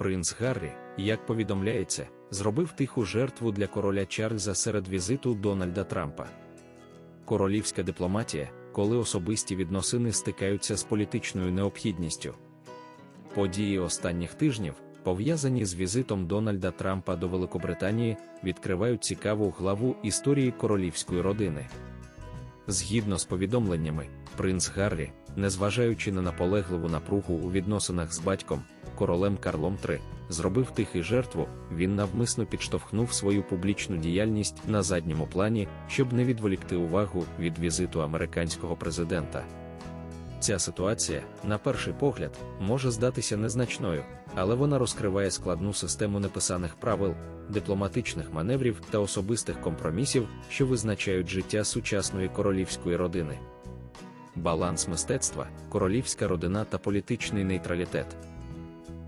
Принц Гаррі, як повідомляється, зробив тиху жертву для короля Чарльза серед візиту Дональда Трампа. Королівська дипломатія, коли особисті відносини стикаються з політичною необхідністю. Події останніх тижнів, пов'язані з візитом Дональда Трампа до Великобританії, відкривають цікаву главу історії королівської родини. Згідно з повідомленнями, принц Гаррі, незважаючи на наполегливу напругу у відносинах з батьком, королем Карлом III, зробив тихий жертву, він навмисно підштовхнув свою публічну діяльність на задньому плані, щоб не відволікти увагу від візиту американського президента. Ця ситуація, на перший погляд, може здатися незначною, але вона розкриває складну систему неписаних правил, дипломатичних маневрів та особистих компромісів, що визначають життя сучасної королівської родини. Баланс мистецтва, королівська родина та політичний нейтралітет.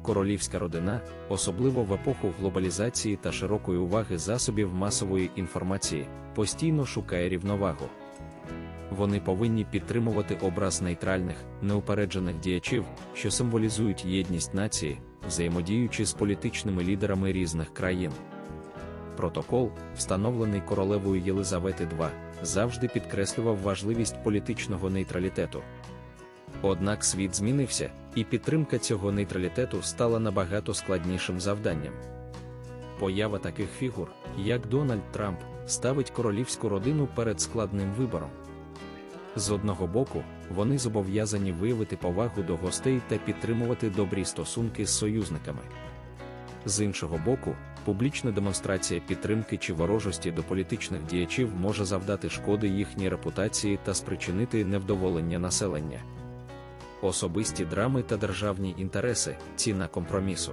Королівська родина, особливо в епоху глобалізації та широкої уваги засобів масової інформації, постійно шукає рівновагу. Вони повинні підтримувати образ нейтральних, неупереджених діячів, що символізують єдність нації, взаємодіючи з політичними лідерами різних країн. Протокол, встановлений королевою Єлизавети II, завжди підкреслював важливість політичного нейтралітету. Однак світ змінився, і підтримка цього нейтралітету стала набагато складнішим завданням. Поява таких фігур, як Дональд Трамп, ставить королівську родину перед складним вибором. З одного боку, вони зобов'язані виявити повагу до гостей та підтримувати добрі стосунки з союзниками. З іншого боку, публічна демонстрація підтримки чи ворожості до політичних діячів може завдати шкоди їхній репутації та спричинити невдоволення населення. Особисті драми та державні інтереси ціна компромісу.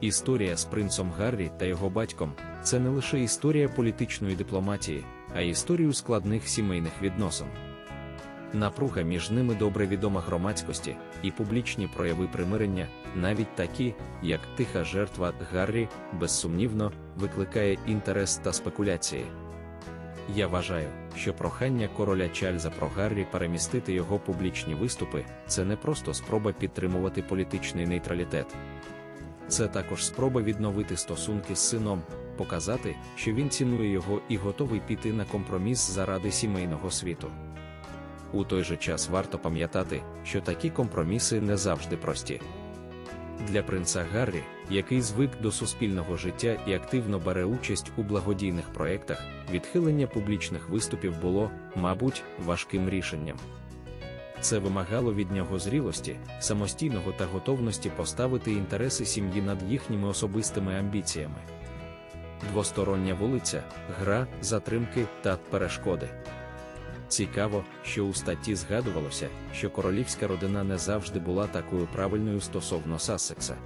Історія з принцом Гаррі та його батьком це не лише історія політичної дипломатії, а історію складних сімейних відносин. Напруга між ними добре відома громадськості, і публічні прояви примирення, навіть такі, як тиха жертва Гаррі, безсумнівно, викликає інтерес та спекуляції. Я вважаю, що прохання короля Чарльза про Гаррі перемістити його публічні виступи це не просто спроба підтримувати політичний нейтралітет. Це також спроба відновити стосунки з сином, показати, що він цінує його і готовий піти на компроміс заради сімейного світу. У той же час варто пам'ятати, що такі компроміси не завжди прості. Для принца Гаррі, який звик до суспільного життя і активно бере участь у благодійних проєктах, відхилення публічних виступів було, мабуть, важким рішенням. Це вимагало від нього зрілості, самостійного та готовності поставити інтереси сім'ї над їхніми особистими амбіціями. Двостороння вулиця, гра, затримки та перешкоди. Цікаво, що у статті згадувалося, що королівська родина не завжди була такою правильною стосовно Сассекса.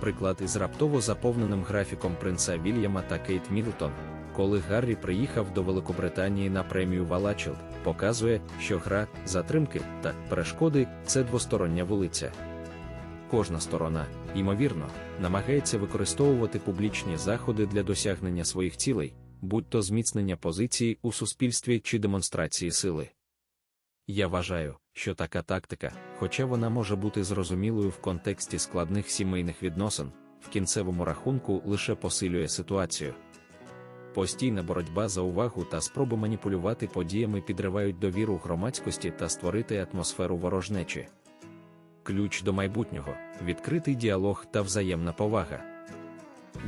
Приклад із раптово заповненим графіком принца Вільяма та Кейт Мідлтон, коли Гаррі приїхав до Великобританії на премію Валачилд, показує, що гра, затримки та перешкоди це двостороння вулиця. Кожна сторона, ймовірно, намагається використовувати публічні заходи для досягнення своїх цілей, будь то зміцнення позиції у суспільстві чи демонстрації сили. Я вважаю, що така тактика, хоча вона може бути зрозумілою в контексті складних сімейних відносин, в кінцевому рахунку лише посилює ситуацію. Постійна боротьба за увагу та спроби маніпулювати подіями підривають довіру громадськості та створити атмосферу ворожнечі. Ключ до майбутнього відкритий діалог та взаємна повага.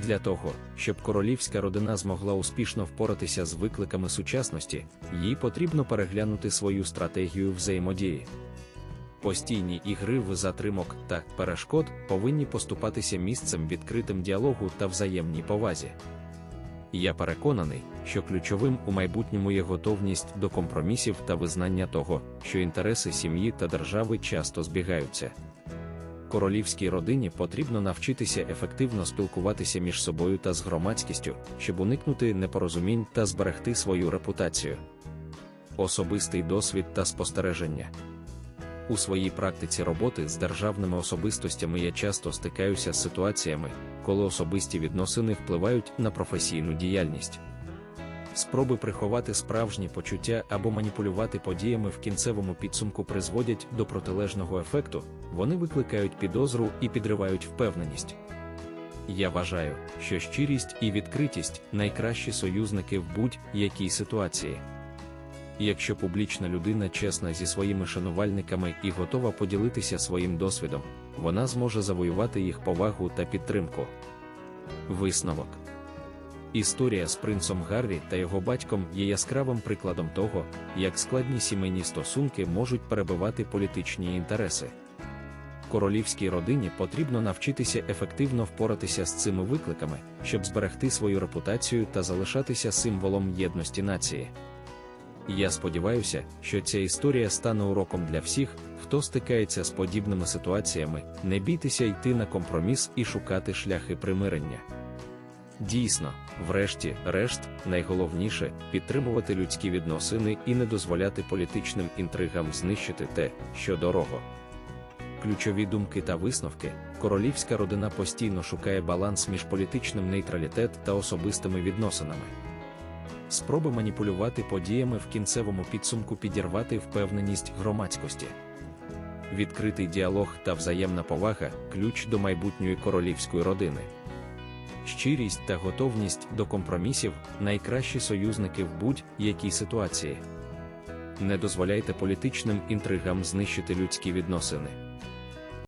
Для того, щоб королівська родина змогла успішно впоратися з викликами сучасності, їй потрібно переглянути свою стратегію взаємодії. Постійні ігри в затримок та перешкод повинні поступатися місцем відкритим діалогу та взаємній повазі. Я переконаний, що ключовим у майбутньому є готовність до компромісів та визнання того, що інтереси сім'ї та держави часто збігаються королівській родині потрібно навчитися ефективно спілкуватися між собою та з громадськістю, щоб уникнути непорозумінь та зберегти свою репутацію. Особистий досвід та спостереження. У своїй практиці роботи з державними особистостями я часто стикаюся з ситуаціями, коли особисті відносини впливають на професійну діяльність. Спроби приховати справжні почуття або маніпулювати подіями в кінцевому підсумку призводять до протилежного ефекту, вони викликають підозру і підривають впевненість. Я вважаю, що щирість і відкритість найкращі союзники в будь-якій ситуації. Якщо публічна людина чесна зі своїми шанувальниками і готова поділитися своїм досвідом, вона зможе завоювати їх повагу та підтримку. Висновок Історія з принцом Гаррі та його батьком є яскравим прикладом того, як складні сімейні стосунки можуть перебивати політичні інтереси. Королівській родині потрібно навчитися ефективно впоратися з цими викликами, щоб зберегти свою репутацію та залишатися символом єдності нації. Я сподіваюся, що ця історія стане уроком для всіх, хто стикається з подібними ситуаціями, не бійтеся йти на компроміс і шукати шляхи примирення. Дійсно, врешті-решт, найголовніше підтримувати людські відносини і не дозволяти політичним інтригам знищити те, що дорого. Ключові думки та висновки, королівська родина постійно шукає баланс між політичним нейтралітет та особистими відносинами. Спроби маніпулювати подіями в кінцевому підсумку підірвати впевненість громадськості. Відкритий діалог та взаємна повага ключ до майбутньої королівської родини. Щирість та готовність до компромісів найкращі союзники в будь-якій ситуації. Не дозволяйте політичним інтригам знищити людські відносини.